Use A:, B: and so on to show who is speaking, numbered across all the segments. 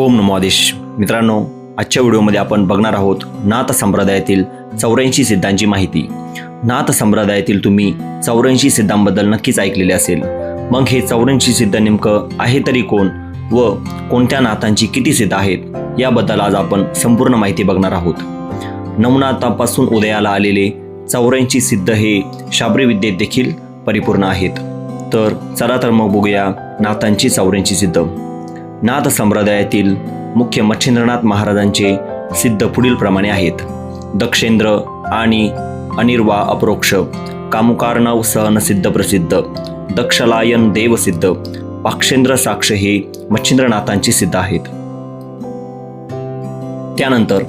A: ओम नमो आदेश. मित्रांनो आजच्या व्हिडिओमध्ये आपण बघणार आहोत नाथ संप्रदायातील चौऱ्याऐंशी सिद्धांची माहिती. नाथ संप्रदायातील तुम्ही चौऱ्याऐंशी सिद्धांबद्दल नक्कीच ऐकलेले असेल. मग हे चौऱ्याऐंशी सिद्ध नेमकं आहे तरी कोण? व कोणत्या नाथांची किती सिद्ध आहेत? याबद्दल आज आपण संपूर्ण माहिती बघणार आहोत. नवनाथापासून उदयाला आलेले चौऱ्याऐंशी सिद्ध हे शाबरी विद्येत देखील परिपूर्ण आहेत. तर चला तर मग बघूया नाथांची चौऱ्याऐंशी सिद्ध. नाथ संप्रदायातील मुख्य मच्छिंद्रनाथ महाराजांचे सिद्ध पुढील प्रमाणे आहेत. दक्षेंद्र आणि अनिर्वा अप्रोक्ष कामुकारणव सहन सिद्ध प्रसिद्ध दक्षलायन देवसिद्ध पाक्षेंद्र साक्ष हे मच्छिंद्रनाथांची सिद्ध आहेत. त्यानंतर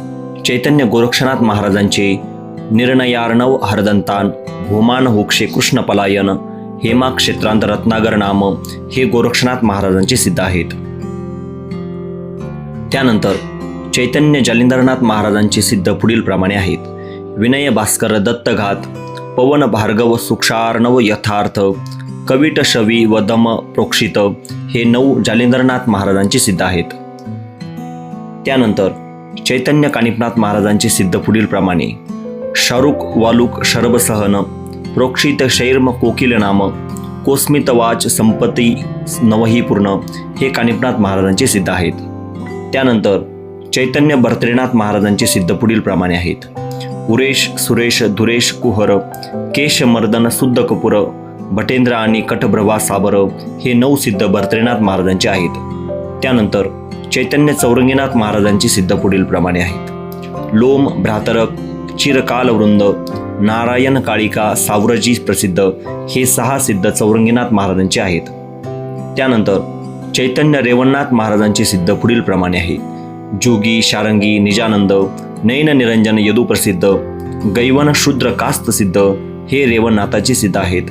A: चैतन्य गोरक्षनाथ महाराजांचे निर्णयार्णव हरदंतान भूमान होक्षे कृष्ण पलायन हेमा क्षेत्रांत रत्नागर नाम हे गोरक्षनाथ महाराजांचे सिद्ध आहेत. त्यानंतर चैतन्य जालिंदरनाथ महाराजांचे सिद्ध पुढील प्रमाणे आहेत. विनय भास्कर दत्तघात पवन भार्गव सुक्षार्णव यथार्थ कविट शवी व दम प्रोक्षित हे नऊ जालिंदरनाथ महाराजांचे सिद्ध आहेत. त्यानंतर चैतन्य कानिपनाथ महाराजांचे सिद्ध पुढील प्रमाणे शारुक वालुक शरब सहन प्रोक्षित शैर्म कोकिल नाम कोस्मितवाच संपत्ती नवही पूर्ण हे कानिपनाथ महाराजांचे सिद्ध आहेत. त्यानंतर चैतन्य भरत्रीनाथ महाराजांचे सिद्ध पुढील प्रमाणे आहेत. उरेश सुरेश धुरेश कुहर केशमर्दन शुद्ध कपूर भटेंद्र आणि कटभ्रभा साबर हे नऊ सिद्ध भरत्रीनाथ महाराजांचे आहेत. त्यानंतर चैतन्य चौरंगीनाथ महाराजांची सिद्ध पुढील प्रमाणे आहेत. लोम भ्रातरक चिरकाल वृंद नारायण काळिका सावरजी प्रसिद्ध हे सहा सिद्ध चौरंगीनाथ महाराजांचे आहेत. त्यानंतर चैतन्य रेवणनाथ महाराजांचे सिद्ध पुढील प्रमाणे आहे. जोगी शारंगी निजानंद नयन निरंजन यदुप्रसिद्ध गैवन शूद्र कास्त सिद्ध हे रेवणनाथाचे सिद्ध आहेत.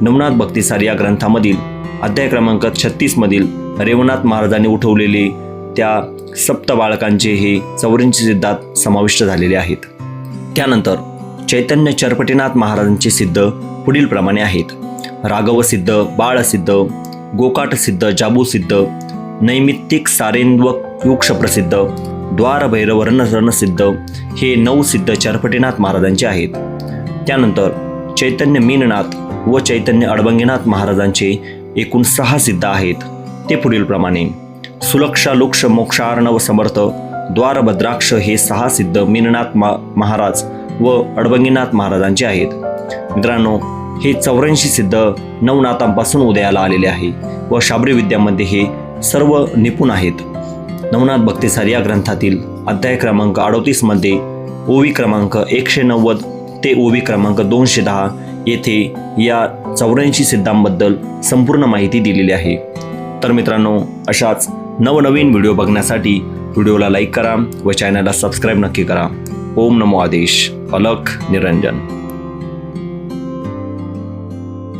A: नवनाथ भक्तिसार या ग्रंथामधील अध्याय क्रमांक छत्तीसमधील रेवनाथ महाराजांनी उठवलेले त्या सप्त बाळकांचे हे चौऱ्याऐंशी सिद्धात समाविष्ट झालेले आहेत. त्यानंतर चैतन्य चरपटीनाथ महाराजांचे सिद्ध पुढील प्रमाणे आहेत. राघवसिद्ध बाळसिद्ध गोकाट सिद्ध जाबू सिद्ध नैमित्तिक सारेंद्व युक्ष प्रसिद्ध द्वारभैरव रणसिद्ध हे नऊ सिद्ध चरपटीनाथ महाराजांचे आहेत. त्यानंतर चैतन्य मीननाथ व चैतन्य अडबंगीनाथ महाराजांचे एकूण सहा सिद्ध आहेत. ते पुढीलप्रमाणे सुलक्षा लोक्ष मोक्षार्णव समर्थ द्वारभद्राक्ष हे सहा सिद्ध मीननाथ मा महाराज व अडबंगीनाथ महाराजांचे आहेत. मित्रांनो हे चौऱ्याऐंशी सिद्ध नवनाथांपासून उदयाला आलेले आहे व शाबरी विद्यामध्ये हे सर्व निपुण आहेत. नवनाथ भक्तिसार या ग्रंथातील अध्याय क्रमांक अडोतीसमध्ये ओवी क्रमांक एकशे नव्वद ते ओवी क्रमांक दोनशे दहा येथे या चौऱ्याऐंशी सिद्धांबद्दल संपूर्ण माहिती दिलेली आहे. तर मित्रांनो अशाच नवनवीन व्हिडिओ बघण्यासाठी व्हिडिओला लाईक करा व चॅनलला सबस्क्राईब नक्की करा. ओम नमो आदेश. अलख निरंजन.